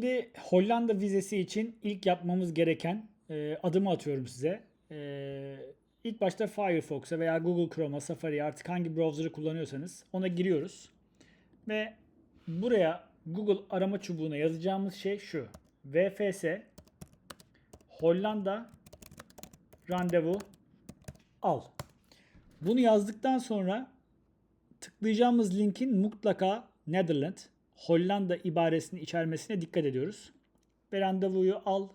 Şimdi Hollanda vizesi için ilk yapmamız gereken e, adımı atıyorum size. E, ilk başta Firefox'a veya Google Chrome'a, Safari'ye artık hangi browser'ı kullanıyorsanız ona giriyoruz. Ve buraya Google arama çubuğuna yazacağımız şey şu. VFS Hollanda randevu al. Bunu yazdıktan sonra tıklayacağımız linkin mutlaka Netherland, Hollanda ibaresini içermesine dikkat ediyoruz. Ve al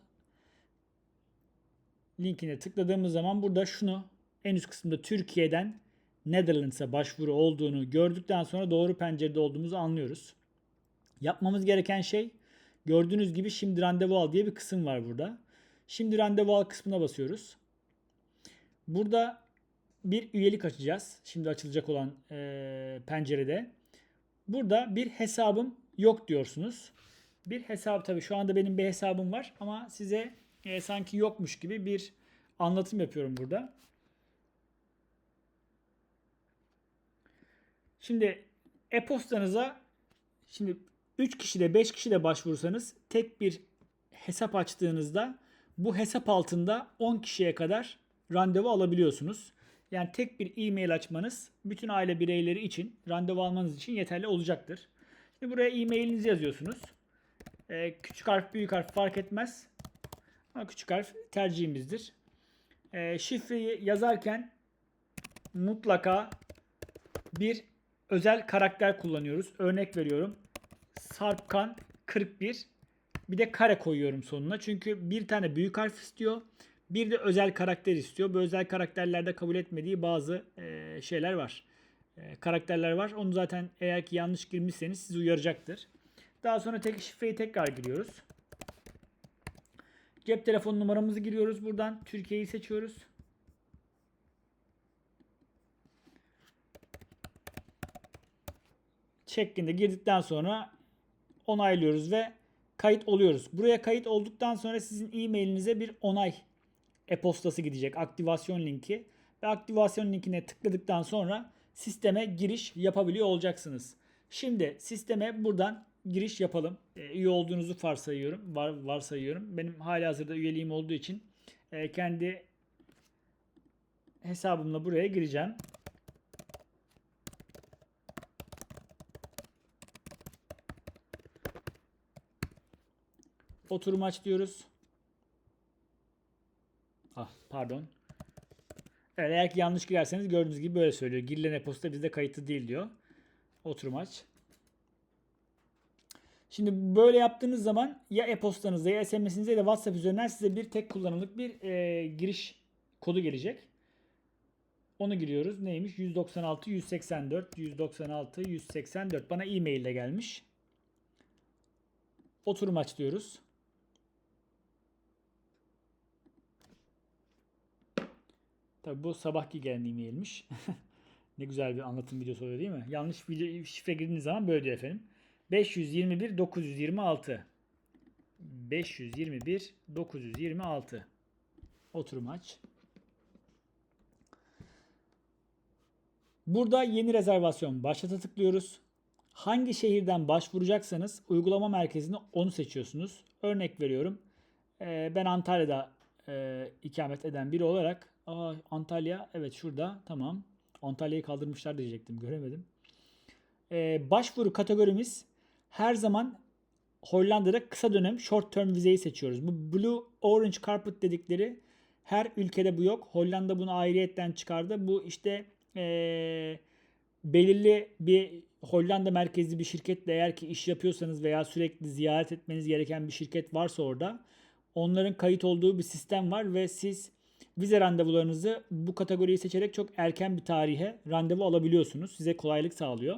linkine tıkladığımız zaman burada şunu en üst kısımda Türkiye'den Netherlands'a başvuru olduğunu gördükten sonra doğru pencerede olduğumuzu anlıyoruz. Yapmamız gereken şey gördüğünüz gibi şimdi randevu al diye bir kısım var burada. Şimdi randevu al kısmına basıyoruz. Burada bir üyelik açacağız. Şimdi açılacak olan e, pencerede. Burada bir hesabım yok diyorsunuz. Bir hesap tabii şu anda benim bir hesabım var ama size e, sanki yokmuş gibi bir anlatım yapıyorum burada. Şimdi e-postanıza şimdi 3 kişi de 5 kişi de başvursanız tek bir hesap açtığınızda bu hesap altında 10 kişiye kadar randevu alabiliyorsunuz. Yani tek bir e-mail açmanız bütün aile bireyleri için randevu almanız için yeterli olacaktır. Şimdi buraya e-mailinizi yazıyorsunuz. Ee, küçük harf büyük harf fark etmez. Ama küçük harf tercihimizdir. Ee, şifreyi yazarken mutlaka bir özel karakter kullanıyoruz. Örnek veriyorum. Sarpkan 41 bir de kare koyuyorum sonuna. Çünkü bir tane büyük harf istiyor. Bir de özel karakter istiyor. Bu özel karakterlerde kabul etmediği bazı e, şeyler var. E, karakterler var. Onu zaten eğer ki yanlış girmişseniz sizi uyaracaktır. Daha sonra tek şifreyi tekrar giriyoruz. Cep telefon numaramızı giriyoruz buradan. Türkiye'yi seçiyoruz. şeklinde girdikten sonra onaylıyoruz ve kayıt oluyoruz. Buraya kayıt olduktan sonra sizin e-mailinize bir onay e-postası gidecek. Aktivasyon linki. Ve aktivasyon linkine tıkladıktan sonra sisteme giriş yapabiliyor olacaksınız. Şimdi sisteme buradan giriş yapalım. E, üye olduğunuzu varsayıyorum. Var, varsayıyorum. Benim hali hazırda üyeliğim olduğu için e, kendi hesabımla buraya gireceğim. Oturum aç diyoruz. Pardon. Evet, eğer ki yanlış girerseniz gördüğünüz gibi böyle söylüyor. Girilen e-posta bizde kayıtlı değil diyor. Oturum aç. Şimdi böyle yaptığınız zaman ya e-postanızda ya SMS'inizde ya da WhatsApp üzerinden size bir tek kullanımlık bir e, giriş kodu gelecek. Onu giriyoruz. Neymiş? 196 184 196 184 bana e-mail ile gelmiş. Oturum aç diyoruz. Tabi bu sabahki gelen e-mailmiş. ne güzel bir anlatım videosu oluyor değil mi? Yanlış video, şifre girdiğiniz zaman böyle diyor efendim. 521 926 521 926 Oturum aç. Burada yeni rezervasyon başlata tıklıyoruz. Hangi şehirden başvuracaksanız uygulama merkezini onu seçiyorsunuz. Örnek veriyorum. Ben Antalya'da ikamet eden biri olarak Aa, Antalya evet şurada tamam. Antalya'yı kaldırmışlar diyecektim göremedim. Ee, başvuru kategorimiz her zaman Hollanda'da kısa dönem short term vizeyi seçiyoruz. Bu Blue Orange Carpet dedikleri her ülkede bu yok. Hollanda bunu ayrıyetten çıkardı. Bu işte ee, belirli bir Hollanda merkezli bir şirketle eğer ki iş yapıyorsanız veya sürekli ziyaret etmeniz gereken bir şirket varsa orada onların kayıt olduğu bir sistem var ve siz vize randevularınızı bu kategoriyi seçerek çok erken bir tarihe randevu alabiliyorsunuz. Size kolaylık sağlıyor.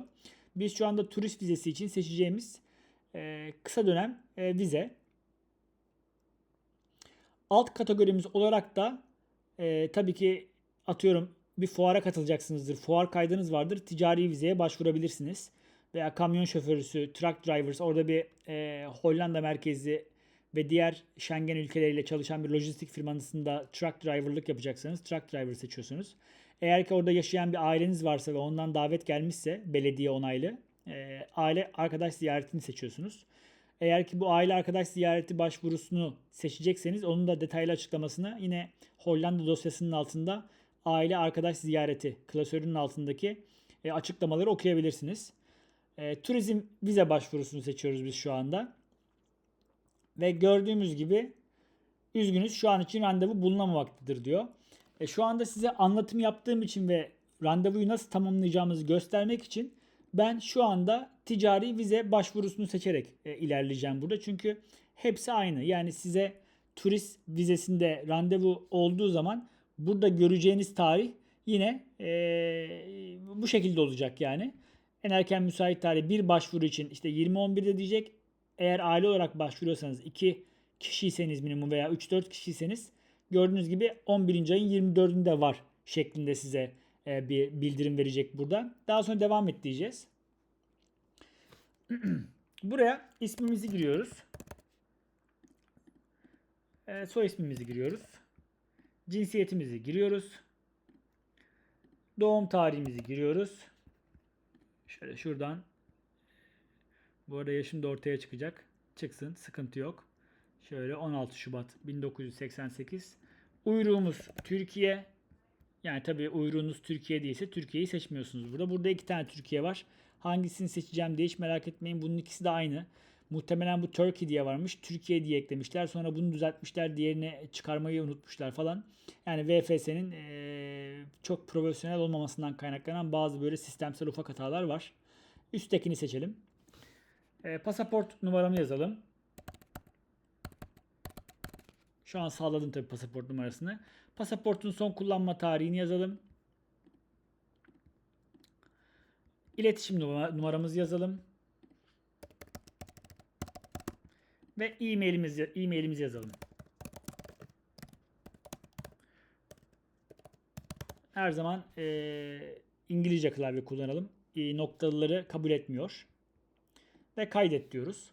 Biz şu anda turist vizesi için seçeceğimiz e, kısa dönem e, vize. Alt kategorimiz olarak da e, tabii ki atıyorum bir fuara katılacaksınızdır. Fuar kaydınız vardır. Ticari vizeye başvurabilirsiniz. Veya kamyon şoförüsü, truck drivers orada bir e, Hollanda merkezli ve diğer Schengen ülkeleriyle çalışan bir lojistik firmasında truck driver'lık yapacaksanız truck driver seçiyorsunuz. Eğer ki orada yaşayan bir aileniz varsa ve ondan davet gelmişse belediye onaylı e, aile arkadaş ziyaretini seçiyorsunuz. Eğer ki bu aile arkadaş ziyareti başvurusunu seçecekseniz onun da detaylı açıklamasını yine Hollanda dosyasının altında aile arkadaş ziyareti klasörünün altındaki e, açıklamaları okuyabilirsiniz. E, turizm vize başvurusunu seçiyoruz biz şu anda. Ve gördüğümüz gibi üzgünüz şu an için randevu bulunamamaktadır diyor. E, şu anda size anlatım yaptığım için ve randevuyu nasıl tamamlayacağımızı göstermek için ben şu anda ticari vize başvurusunu seçerek e, ilerleyeceğim burada. Çünkü hepsi aynı. Yani size turist vizesinde randevu olduğu zaman burada göreceğiniz tarih yine e, bu şekilde olacak yani. En erken müsait tarih bir başvuru için işte 20-11'de diyecek. Eğer aile olarak başvuruyorsanız 2 kişiyseniz minimum veya 3-4 kişiyseniz gördüğünüz gibi 11. ayın 24'ünde var şeklinde size e, bir bildirim verecek burada. Daha sonra devam et diyeceğiz. Buraya ismimizi giriyoruz. E, soy ismimizi giriyoruz. Cinsiyetimizi giriyoruz. Doğum tarihimizi giriyoruz. Şöyle şuradan. Bu arada yaşım da ortaya çıkacak. Çıksın. Sıkıntı yok. Şöyle 16 Şubat 1988. Uyruğumuz Türkiye. Yani tabii uyruğunuz Türkiye değilse Türkiye'yi seçmiyorsunuz burada. Burada iki tane Türkiye var. Hangisini seçeceğim diye hiç merak etmeyin. Bunun ikisi de aynı. Muhtemelen bu Turkey diye varmış. Türkiye diye eklemişler. Sonra bunu düzeltmişler. Diğerini çıkarmayı unutmuşlar falan. Yani VFS'nin ee, çok profesyonel olmamasından kaynaklanan bazı böyle sistemsel ufak hatalar var. Üsttekini seçelim. E, pasaport numaramı yazalım. Şu an sağladım tabii pasaport numarasını. Pasaportun son kullanma tarihini yazalım. İletişim numaramızı yazalım. Ve e-mailimizi e-mailimizi yazalım. Her zaman e, İngilizce klavye kullanalım. E, noktaları kabul etmiyor. Ve kaydet diyoruz.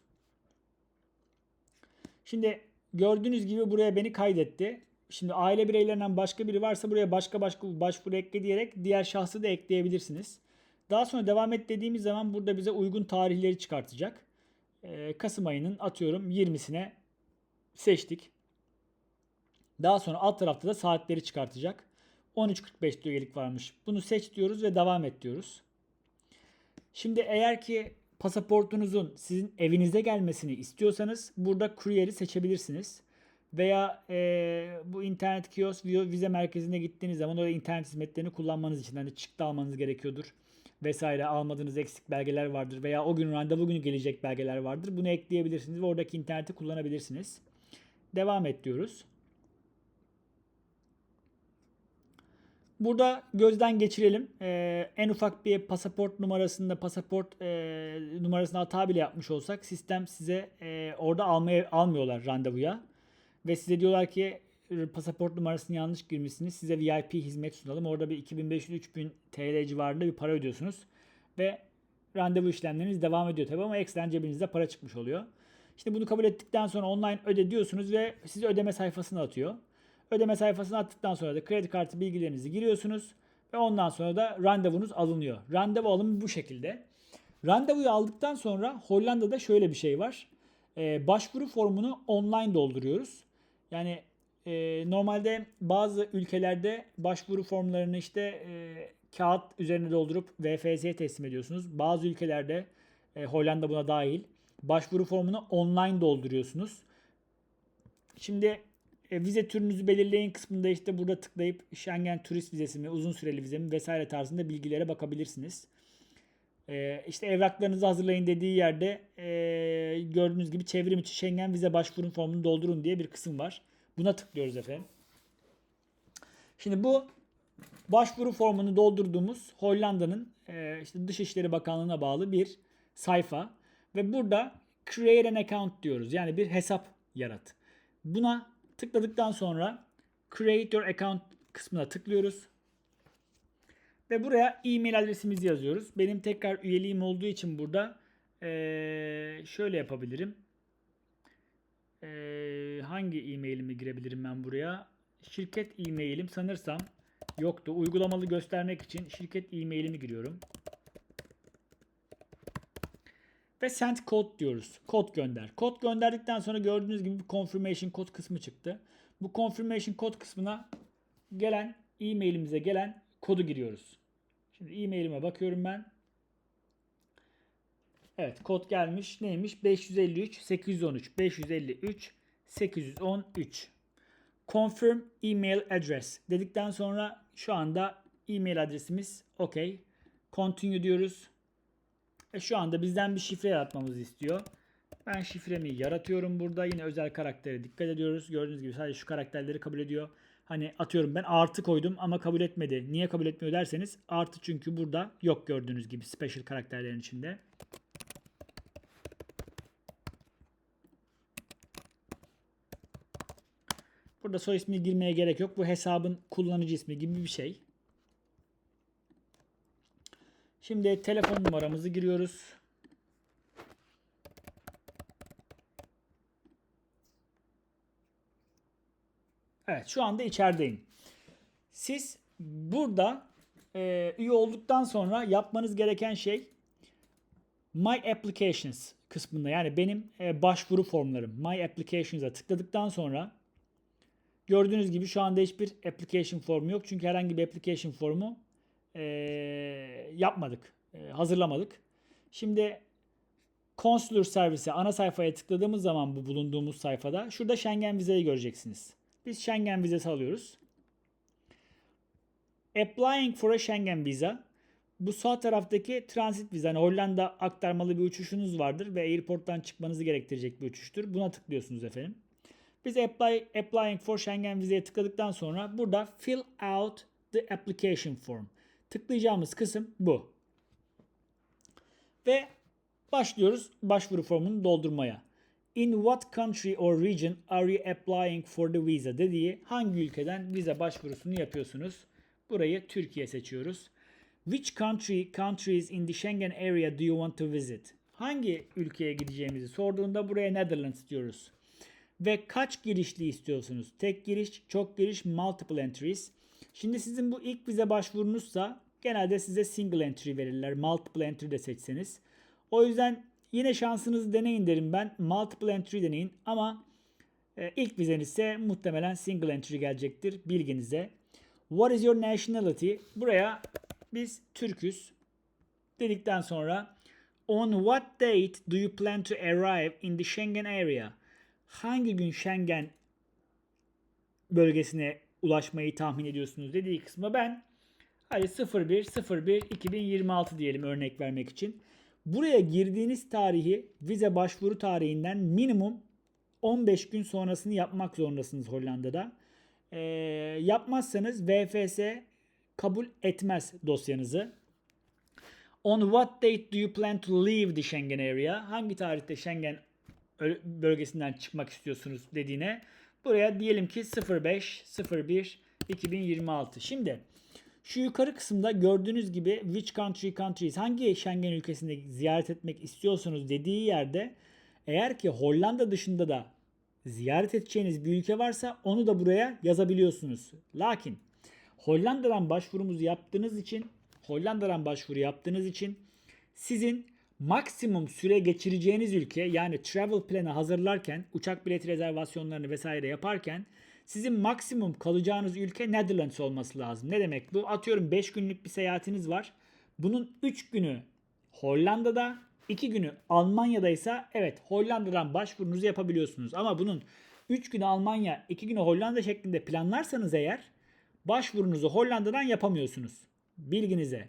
Şimdi gördüğünüz gibi buraya beni kaydetti. Şimdi aile bireylerinden başka biri varsa buraya başka başka başvuru ekle diyerek diğer şahsı da ekleyebilirsiniz. Daha sonra devam et dediğimiz zaman burada bize uygun tarihleri çıkartacak. Ee, Kasım ayının atıyorum 20'sine seçtik. Daha sonra alt tarafta da saatleri çıkartacak. 13.45 diyor üyelik varmış. Bunu seç diyoruz ve devam et diyoruz. Şimdi eğer ki pasaportunuzun sizin evinize gelmesini istiyorsanız burada kuryeri seçebilirsiniz. Veya e, bu internet kiosk vize merkezine gittiğiniz zaman orada internet hizmetlerini kullanmanız için hani çıktı almanız gerekiyordur vesaire almadığınız eksik belgeler vardır veya o gün randevu günü gelecek belgeler vardır. Bunu ekleyebilirsiniz ve oradaki interneti kullanabilirsiniz. Devam et diyoruz. Burada gözden geçirelim. Ee, en ufak bir pasaport numarasında pasaport e, numarasında hata bile yapmış olsak sistem size e, orada almaya almıyorlar randevuya. Ve size diyorlar ki pasaport numarasını yanlış girmişsiniz. Size VIP hizmet sunalım. Orada bir 2500-3000 TL civarında bir para ödüyorsunuz. Ve randevu işlemleriniz devam ediyor tabii ama ekstren cebinizde para çıkmış oluyor. İşte bunu kabul ettikten sonra online öde diyorsunuz ve sizi ödeme sayfasına atıyor. Ödeme sayfasına attıktan sonra da kredi kartı bilgilerinizi giriyorsunuz ve ondan sonra da randevunuz alınıyor. Randevu alımı bu şekilde. Randevuyu aldıktan sonra Hollanda'da şöyle bir şey var. Ee, başvuru formunu online dolduruyoruz. Yani e, normalde bazı ülkelerde başvuru formlarını işte e, kağıt üzerine doldurup VFS'ye teslim ediyorsunuz. Bazı ülkelerde e, Hollanda buna dahil başvuru formunu online dolduruyorsunuz. Şimdi e, vize türünüzü belirleyin kısmında işte burada tıklayıp Schengen turist vizesi mi, uzun süreli vize mi vesaire tarzında bilgilere bakabilirsiniz. E, işte evraklarınızı hazırlayın dediği yerde e, gördüğünüz gibi çevrim içi Schengen vize başvurun formunu doldurun diye bir kısım var. Buna tıklıyoruz efendim. Şimdi bu başvuru formunu doldurduğumuz Hollanda'nın e, işte Dışişleri Bakanlığı'na bağlı bir sayfa ve burada create an account diyoruz. Yani bir hesap yarat. Buna tıkladıktan sonra create your account kısmına tıklıyoruz. Ve buraya e-mail adresimizi yazıyoruz. Benim tekrar üyeliğim olduğu için burada şöyle yapabilirim. Hangi e-mailimi girebilirim ben buraya? Şirket e-mailim sanırsam yoktu. Uygulamalı göstermek için şirket e-mailimi giriyorum. Ve send code diyoruz. Kod gönder. Kod gönderdikten sonra gördüğünüz gibi bir confirmation kod kısmı çıktı. Bu confirmation kod kısmına gelen e-mailimize gelen kodu giriyoruz. Şimdi e-mailime bakıyorum ben. Evet kod gelmiş. Neymiş? 553 813 553 813. Confirm email address dedikten sonra şu anda e-mail adresimiz OK. Continue diyoruz. E şu anda bizden bir şifre yaratmamızı istiyor. Ben şifremi yaratıyorum burada. Yine özel karaktere dikkat ediyoruz. Gördüğünüz gibi sadece şu karakterleri kabul ediyor. Hani atıyorum ben artı koydum ama kabul etmedi. Niye kabul etmiyor derseniz artı çünkü burada yok gördüğünüz gibi special karakterlerin içinde. Burada soy ismini girmeye gerek yok. Bu hesabın kullanıcı ismi gibi bir şey. Şimdi telefon numaramızı giriyoruz. Evet şu anda içerideyim. Siz burada e, üye olduktan sonra yapmanız gereken şey My Applications kısmında yani benim e, başvuru formlarım My Applications'a tıkladıktan sonra gördüğünüz gibi şu anda hiçbir application formu yok. Çünkü herhangi bir application formu e, yapmadık, e, hazırlamadık. Şimdi Consular Service'e ana sayfaya tıkladığımız zaman bu bulunduğumuz sayfada şurada Schengen vizeyi göreceksiniz. Biz Schengen vizesi alıyoruz. Applying for a Schengen visa. Bu sağ taraftaki transit vize. Yani Hollanda aktarmalı bir uçuşunuz vardır ve airporttan çıkmanızı gerektirecek bir uçuştur. Buna tıklıyorsunuz efendim. Biz apply, applying for Schengen vizeye tıkladıktan sonra burada fill out the application form. Tıklayacağımız kısım bu. Ve başlıyoruz başvuru formunu doldurmaya. In what country or region are you applying for the visa dediği hangi ülkeden vize başvurusunu yapıyorsunuz? Burayı Türkiye seçiyoruz. Which country countries in the Schengen area do you want to visit? Hangi ülkeye gideceğimizi sorduğunda buraya Netherlands diyoruz. Ve kaç girişli istiyorsunuz? Tek giriş, çok giriş, multiple entries. Şimdi sizin bu ilk vize başvurunuzsa genelde size single entry verirler. Multiple entry de seçseniz. O yüzden yine şansınızı deneyin derim ben. Multiple entry deneyin ama e, ilk vizen ise muhtemelen single entry gelecektir bilginize. What is your nationality? Buraya biz Türküz dedikten sonra on what date do you plan to arrive in the Schengen area? Hangi gün Schengen bölgesine ulaşmayı tahmin ediyorsunuz dediği kısma ben hadi 01 01 2026 diyelim örnek vermek için. Buraya girdiğiniz tarihi vize başvuru tarihinden minimum 15 gün sonrasını yapmak zorundasınız Hollanda'da. Ee, yapmazsanız VFS kabul etmez dosyanızı. On what date do you plan to leave the Schengen area? Hangi tarihte Schengen bölgesinden çıkmak istiyorsunuz dediğine buraya diyelim ki 05 01 2026. Şimdi şu yukarı kısımda gördüğünüz gibi which country countries hangi Schengen ülkesinde ziyaret etmek istiyorsunuz dediği yerde eğer ki Hollanda dışında da ziyaret edeceğiniz bir ülke varsa onu da buraya yazabiliyorsunuz. Lakin Hollanda'dan başvurumuzu yaptığınız için Hollanda'dan başvuru yaptığınız için sizin maksimum süre geçireceğiniz ülke yani travel planı hazırlarken uçak bileti rezervasyonlarını vesaire yaparken sizin maksimum kalacağınız ülke Netherlands olması lazım. Ne demek bu? Atıyorum 5 günlük bir seyahatiniz var. Bunun 3 günü Hollanda'da, 2 günü Almanya'da ise evet Hollanda'dan başvurunuzu yapabiliyorsunuz. Ama bunun 3 günü Almanya, 2 günü Hollanda şeklinde planlarsanız eğer başvurunuzu Hollanda'dan yapamıyorsunuz. Bilginize.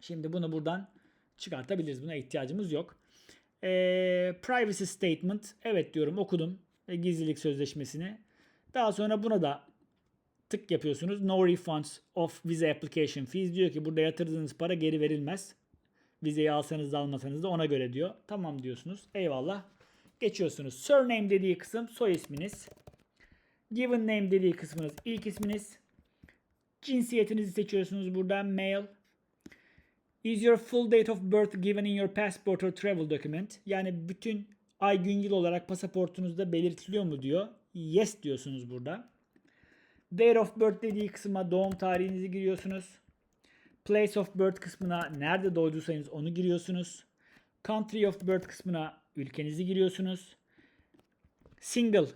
Şimdi bunu buradan çıkartabiliriz. Buna ihtiyacımız yok. Ee, privacy statement. Evet diyorum okudum. Gizlilik sözleşmesini. Daha sonra buna da tık yapıyorsunuz. No refunds of visa application fees diyor ki burada yatırdığınız para geri verilmez. Vizeyi alsanız da almasanız da ona göre diyor. Tamam diyorsunuz. Eyvallah. Geçiyorsunuz. Surname dediği kısım soy isminiz. Given name dediği kısmınız ilk isminiz. Cinsiyetinizi seçiyorsunuz buradan male. Is your full date of birth given in your passport or travel document? Yani bütün ay gün yıl olarak pasaportunuzda belirtiliyor mu diyor. Yes diyorsunuz burada. Date of birth dediği kısma doğum tarihinizi giriyorsunuz. Place of birth kısmına nerede doğduysanız onu giriyorsunuz. Country of birth kısmına ülkenizi giriyorsunuz. Single,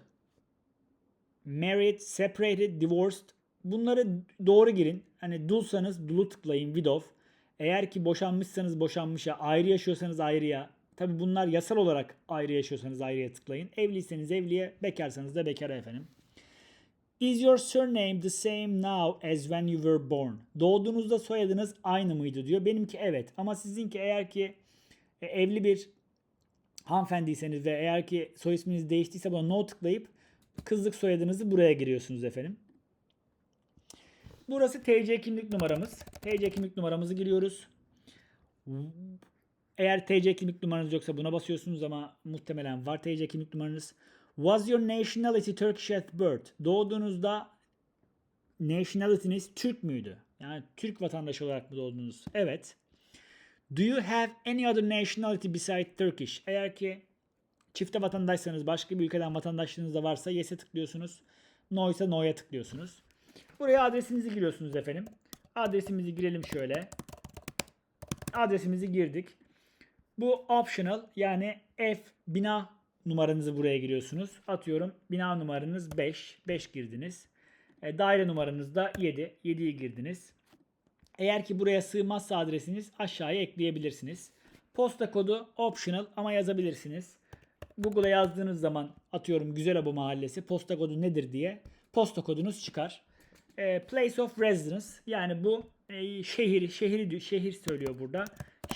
married, separated, divorced. Bunları doğru girin. Hani dulsanız dulu tıklayın widow. Eğer ki boşanmışsanız boşanmışa, ayrı yaşıyorsanız ayrıya. Tabi bunlar yasal olarak ayrı yaşıyorsanız ayrıya tıklayın. Evliyseniz evliye, bekarsanız da bekara efendim. Is your surname the same now as when you were born? Doğduğunuzda soyadınız aynı mıydı diyor. Benimki evet ama sizinki eğer ki e, evli bir hanımefendiyseniz ve eğer ki soy isminiz değiştiyse buna no tıklayıp kızlık soyadınızı buraya giriyorsunuz efendim. Burası TC kimlik numaramız. TC kimlik numaramızı giriyoruz. Eğer TC kimlik numaranız yoksa buna basıyorsunuz ama muhtemelen var TC kimlik numaranız. Was your nationality Turkish at birth? Doğduğunuzda nationality'niz Türk müydü? Yani Türk vatandaşı olarak mı doğdunuz? Evet. Do you have any other nationality besides Turkish? Eğer ki çifte vatandaşsanız başka bir ülkeden vatandaşlığınız da varsa yes'e tıklıyorsunuz. No ise no'ya tıklıyorsunuz. Buraya adresinizi giriyorsunuz efendim. Adresimizi girelim şöyle. Adresimizi girdik. Bu optional yani F bina numaranızı buraya giriyorsunuz. Atıyorum bina numaranız 5. 5 girdiniz. E, daire numaranız da 7. 7'yi girdiniz. Eğer ki buraya sığmazsa adresiniz aşağıya ekleyebilirsiniz. Posta kodu optional ama yazabilirsiniz. Google'a yazdığınız zaman atıyorum Güzelaba Mahallesi posta kodu nedir diye posta kodunuz çıkar. E, place of residence yani bu e, şehir şehri şehir söylüyor burada.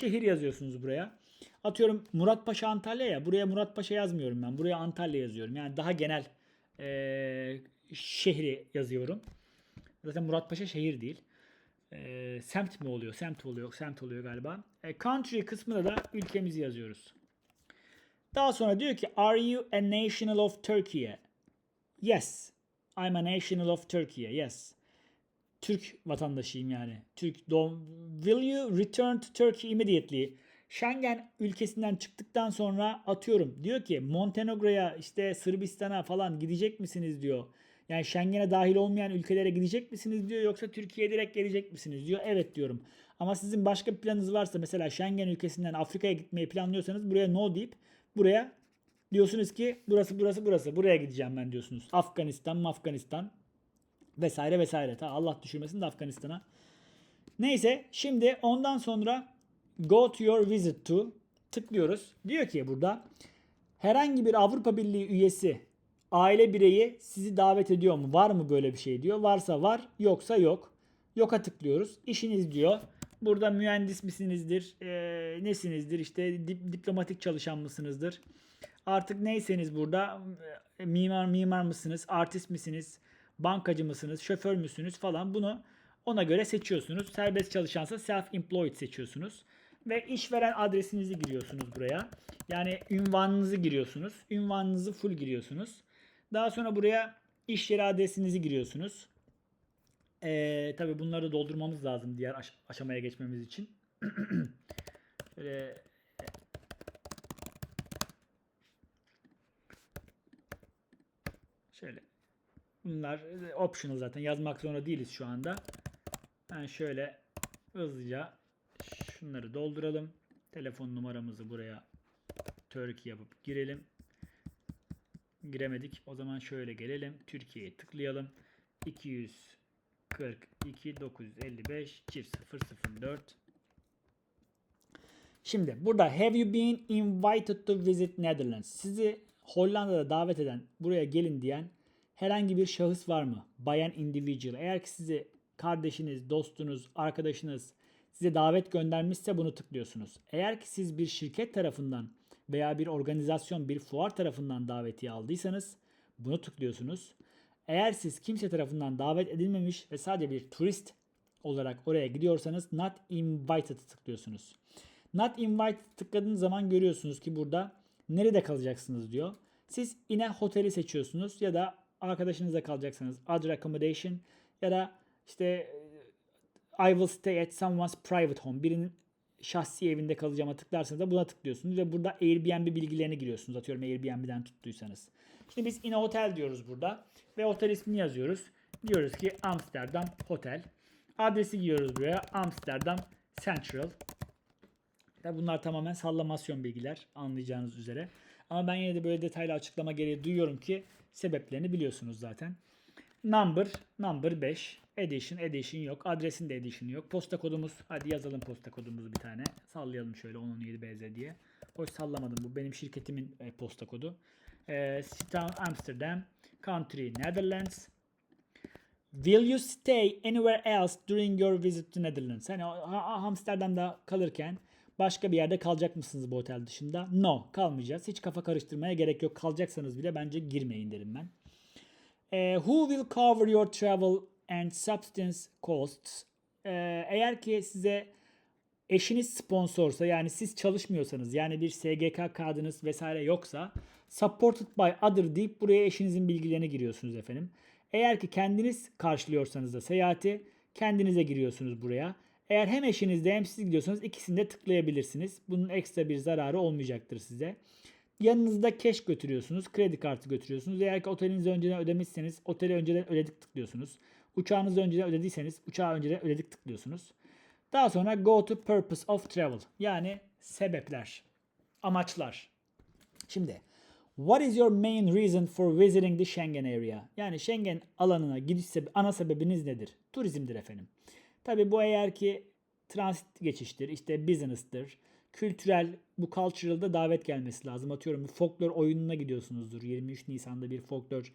Şehir yazıyorsunuz buraya. Atıyorum Muratpaşa Antalya ya buraya Muratpaşa yazmıyorum ben. Buraya Antalya yazıyorum. Yani daha genel e, şehri yazıyorum. Zaten Muratpaşa şehir değil. E, semt mi oluyor? Semt oluyor. Semt oluyor galiba. E, country kısmında da ülkemizi yazıyoruz. Daha sonra diyor ki Are you a national of Turkey? Yes. I'm a national of Turkey. Yes. Türk vatandaşıyım yani. Türk doğum. Will you return to Turkey immediately? Schengen ülkesinden çıktıktan sonra atıyorum diyor ki Montenegro'ya işte Sırbistan'a falan gidecek misiniz diyor. Yani Schengen'e dahil olmayan ülkelere gidecek misiniz diyor yoksa Türkiye'ye direkt gelecek misiniz diyor. Evet diyorum. Ama sizin başka bir planınız varsa mesela Schengen ülkesinden Afrika'ya gitmeyi planlıyorsanız buraya no deyip buraya diyorsunuz ki burası burası burası buraya gideceğim ben diyorsunuz. Afganistan, Afganistan vesaire vesaire. Ta Allah düşürmesin de Afganistan'a. Neyse şimdi ondan sonra go to your visit to tıklıyoruz. Diyor ki burada herhangi bir Avrupa Birliği üyesi aile bireyi sizi davet ediyor mu? Var mı böyle bir şey diyor. Varsa var, yoksa yok. Yoka tıklıyoruz. İşiniz diyor. Burada mühendis misinizdir, e, nesinizdir, işte dip, diplomatik çalışan mısınızdır? Artık neyseniz burada e, mimar mimar mısınız, artist misiniz, bankacı mısınız, şoför müsünüz falan bunu ona göre seçiyorsunuz. Serbest çalışansa self-employed seçiyorsunuz. Ve işveren adresinizi giriyorsunuz buraya. Yani ünvanınızı giriyorsunuz. Ünvanınızı full giriyorsunuz. Daha sonra buraya iş yeri adresinizi giriyorsunuz. Ee, tabii bunları doldurmamız lazım diğer aş- aşamaya geçmemiz için. Böyle şöyle bunlar e, optional zaten yazmak zorunda değiliz şu anda. Ben şöyle hızlıca şunları dolduralım. Telefon numaramızı buraya Turkey yapıp girelim. Giremedik. O zaman şöyle gelelim. Türkiye'ye tıklayalım. 242 955 çift 004 Şimdi burada have you been invited to visit Netherlands? Sizi Hollanda'da davet eden, buraya gelin diyen herhangi bir şahıs var mı? Bayan individual. Eğer ki sizi kardeşiniz, dostunuz, arkadaşınız size davet göndermişse bunu tıklıyorsunuz. Eğer ki siz bir şirket tarafından veya bir organizasyon, bir fuar tarafından davetiye aldıysanız bunu tıklıyorsunuz. Eğer siz kimse tarafından davet edilmemiş ve sadece bir turist olarak oraya gidiyorsanız not invited tıklıyorsunuz. Not invited tıkladığınız zaman görüyorsunuz ki burada nerede kalacaksınız diyor. Siz ine hoteli seçiyorsunuz ya da arkadaşınızla kalacaksanız other accommodation ya da işte I will stay at someone's private home. Birinin şahsi evinde kalacağıma tıklarsanız da buna tıklıyorsunuz ve burada Airbnb bilgilerini giriyorsunuz. Atıyorum Airbnb'den tuttuysanız. Şimdi biz in a hotel diyoruz burada ve otel ismini yazıyoruz. Diyoruz ki Amsterdam Hotel. Adresi giriyoruz buraya. Amsterdam Central. Bunlar tamamen sallamasyon bilgiler anlayacağınız üzere. Ama ben yine de böyle detaylı açıklama gereği duyuyorum ki sebeplerini biliyorsunuz zaten. Number, number 5. Edition, edition yok. Adresinde edition yok. Posta kodumuz, hadi yazalım posta kodumuzu bir tane. Sallayalım şöyle 1017BZ diye. Hoş sallamadım bu benim şirketimin e, posta kodu. E, Town Amsterdam, Country Netherlands. Will you stay anywhere else during your visit to Netherlands? Hani Amsterdam'da kalırken başka bir yerde kalacak mısınız bu otel dışında? No, kalmayacağız. Hiç kafa karıştırmaya gerek yok. Kalacaksanız bile bence girmeyin derim ben. Eh, who will cover your travel and substance costs? Eh, eğer ki size eşiniz sponsorsa yani siz çalışmıyorsanız yani bir SGK kadınız vesaire yoksa supported by other deyip buraya eşinizin bilgilerini giriyorsunuz efendim. Eğer ki kendiniz karşılıyorsanız da seyahati kendinize giriyorsunuz buraya. Eğer hem eşinizde hem siz gidiyorsanız ikisini de tıklayabilirsiniz. Bunun ekstra bir zararı olmayacaktır size. Yanınızda cash götürüyorsunuz, kredi kartı götürüyorsunuz. Eğer ki otelinizi önceden ödemişseniz oteli önceden ödedik tıklıyorsunuz. Uçağınızı önceden ödediyseniz uçağı önceden ödedik tıklıyorsunuz. Daha sonra go to purpose of travel yani sebepler, amaçlar. Şimdi what is your main reason for visiting the Schengen area? Yani Schengen alanına gidiş sebe- ana sebebiniz nedir? Turizmdir efendim. Tabi bu eğer ki transit geçiştir, işte business'tır, kültürel, bu cultural'da davet gelmesi lazım. Atıyorum bir folklor oyununa gidiyorsunuzdur. 23 Nisan'da bir folklor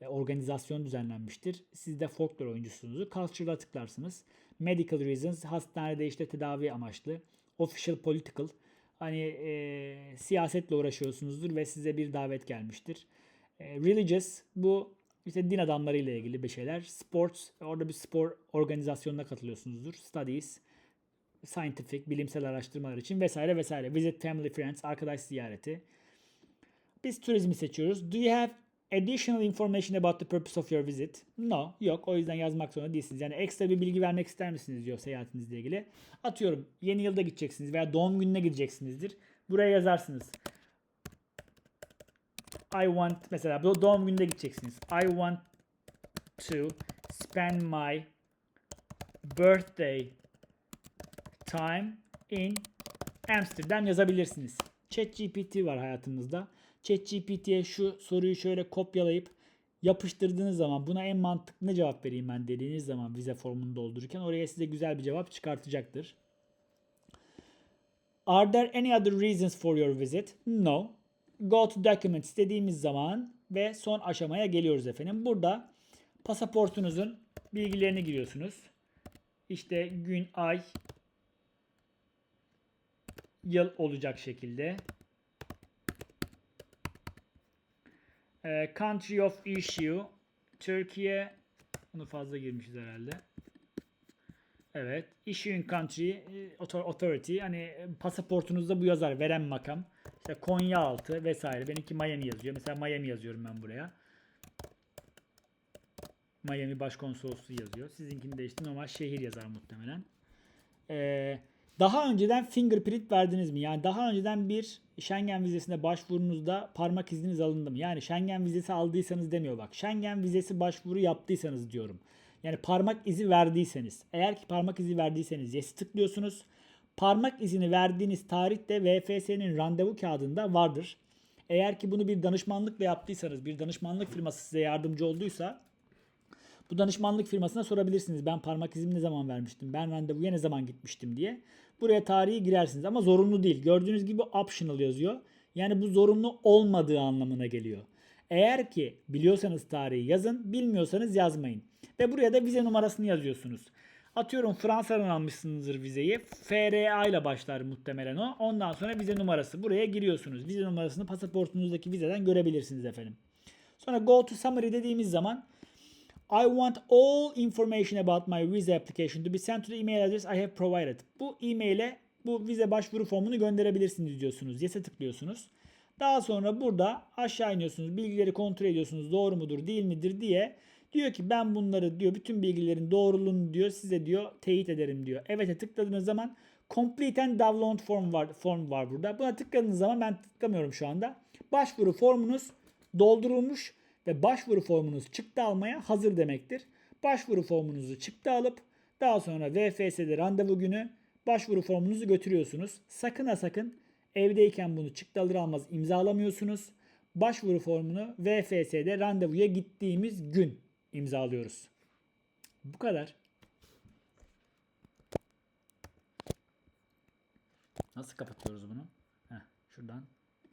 organizasyon düzenlenmiştir. Siz de folklor oyuncusunuzdur. Cultural'a tıklarsınız. Medical reasons, hastanede işte tedavi amaçlı. Official political, hani e, siyasetle uğraşıyorsunuzdur ve size bir davet gelmiştir. E, religious, bu işte din adamlarıyla ilgili bir şeyler. Sports, orada bir spor organizasyonuna katılıyorsunuzdur. Studies, scientific, bilimsel araştırmalar için vesaire vesaire. Visit family friends, arkadaş ziyareti. Biz turizmi seçiyoruz. Do you have additional information about the purpose of your visit? No, yok. O yüzden yazmak zorunda değilsiniz. Yani ekstra bir bilgi vermek ister misiniz diyor seyahatinizle ilgili. Atıyorum yeni yılda gideceksiniz veya doğum gününe gideceksinizdir. Buraya yazarsınız. I want mesela doğum gününde gideceksiniz. I want to spend my birthday time in Amsterdam yazabilirsiniz. ChatGPT var hayatımızda. ChatGPT'ye şu soruyu şöyle kopyalayıp yapıştırdığınız zaman buna en mantıklı cevap vereyim ben dediğiniz zaman vize formunu doldururken oraya size güzel bir cevap çıkartacaktır. Are there any other reasons for your visit? No. Go to documents dediğimiz zaman ve son aşamaya geliyoruz efendim. Burada pasaportunuzun bilgilerini giriyorsunuz. İşte gün, ay, yıl olacak şekilde. Ee, country of issue Türkiye bunu fazla girmişiz herhalde. Evet. Issuing country e, author- authority hani e, pasaportunuzda bu yazar veren makam. İşte Konyaaltı vesaire. Benimki Miami yazıyor. Mesela Miami yazıyorum ben buraya. Miami Başkonsolosluğu yazıyor. Sizinkini de işte normal şehir yazar muhtemelen. Ee, daha önceden fingerprint verdiniz mi? Yani daha önceden bir Schengen vizesine başvurunuzda parmak izniniz alındı mı? Yani Schengen vizesi aldıysanız demiyor bak. Schengen vizesi başvuru yaptıysanız diyorum. Yani parmak izi verdiyseniz. Eğer ki parmak izi verdiyseniz yes tıklıyorsunuz. Parmak izini verdiğiniz tarih de VFS'nin randevu kağıdında vardır. Eğer ki bunu bir danışmanlıkla yaptıysanız, bir danışmanlık firması size yardımcı olduysa bu danışmanlık firmasına sorabilirsiniz. Ben parmak izimi ne zaman vermiştim? Ben randevuya ne zaman gitmiştim diye. Buraya tarihi girersiniz ama zorunlu değil. Gördüğünüz gibi optional yazıyor. Yani bu zorunlu olmadığı anlamına geliyor. Eğer ki biliyorsanız tarihi yazın, bilmiyorsanız yazmayın. Ve buraya da vize numarasını yazıyorsunuz. Atıyorum Fransa'dan almışsınızdır vizeyi. FRA ile başlar muhtemelen o. Ondan sonra vize numarası. Buraya giriyorsunuz. Vize numarasını pasaportunuzdaki vizeden görebilirsiniz efendim. Sonra go to summary dediğimiz zaman I want all information about my visa application to be sent to the email address I have provided. Bu e-maile bu vize başvuru formunu gönderebilirsiniz diyorsunuz. Yes'e tıklıyorsunuz. Daha sonra burada aşağı iniyorsunuz. Bilgileri kontrol ediyorsunuz. Doğru mudur değil midir diye. Diyor ki ben bunları diyor bütün bilgilerin doğruluğunu diyor size diyor teyit ederim diyor. Evet'e tıkladığınız zaman complete and download form var, form var burada. Buna tıkladığınız zaman ben tıklamıyorum şu anda. Başvuru formunuz doldurulmuş ve başvuru formunuz çıktı almaya hazır demektir. Başvuru formunuzu çıktı alıp daha sonra VFS'de randevu günü Başvuru formunuzu götürüyorsunuz. Sakın ha sakın evdeyken bunu çıktı alır almaz imzalamıyorsunuz. Başvuru formunu VFS'de randevuya gittiğimiz gün imzalıyoruz. Bu kadar. Nasıl kapatıyoruz bunu? Heh, şuradan